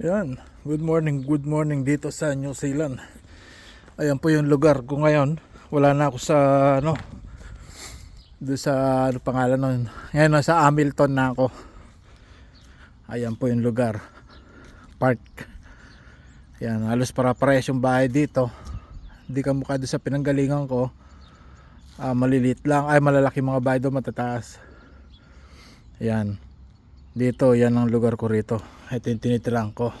Yan, good morning, good morning dito sa New Zealand. Ayan po yung lugar ko ngayon. Wala na ako sa ano, doon sa ano pangalan nun. Ngayon nasa Hamilton na ako. Ayan po yung lugar. Park. Yan, halos para pares yung bahay dito. Hindi ka mukha sa pinanggalingan ko. Ah, malilit lang. Ay, malalaki mga bahay doon, matataas. Yan. Dito, yan ang lugar ko rito. Ito yung tinitirang ko.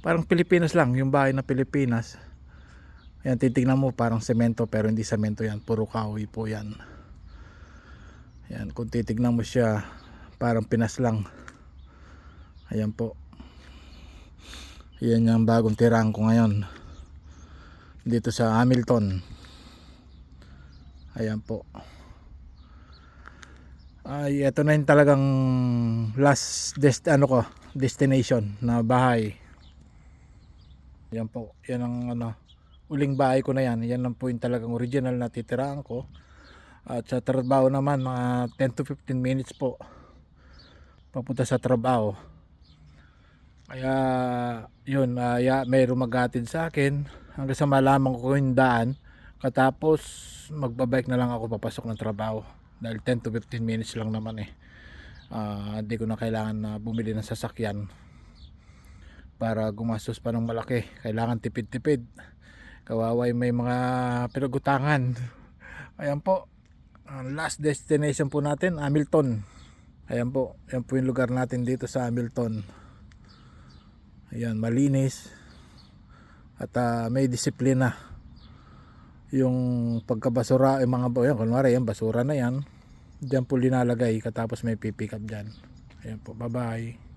Parang Pilipinas lang, yung bahay na Pilipinas. Yan, titignan mo parang semento pero hindi semento yan. Puro kahoy po yan. Yan, kung titignan mo siya, parang Pinas lang. Ayan po. Yan yung bagong tirang ko ngayon. Dito sa Hamilton. Ayan po. Ay, ito na yung talagang last dest ano ko, destination na bahay. Yan po, yan ang ano, uling bahay ko na yan. Yan lang po yung talagang original na titiraan ko. At sa trabaho naman, mga 10 to 15 minutes po. Papunta sa trabaho. Kaya, yun, uh, ya, mayroong maghatid sa akin. Hanggang sa malaman ko yung daan. Katapos, magbabike na lang ako papasok ng trabaho dahil 10 to 15 minutes lang naman eh Ah, hindi ko na kailangan na bumili ng sasakyan para gumastos pa ng malaki. Kailangan tipid-tipid. Kawaway may mga pinagutangan. Ayan po. Ang last destination po natin Hamilton. Ayan po. Yan po yung lugar natin dito sa Hamilton. Ayan malinis. At ah, may disiplina. Yung pagkabasura yung mga yan kunwari yan basura na yan diyan po linalagay katapos may pipick up dyan ayan po bye bye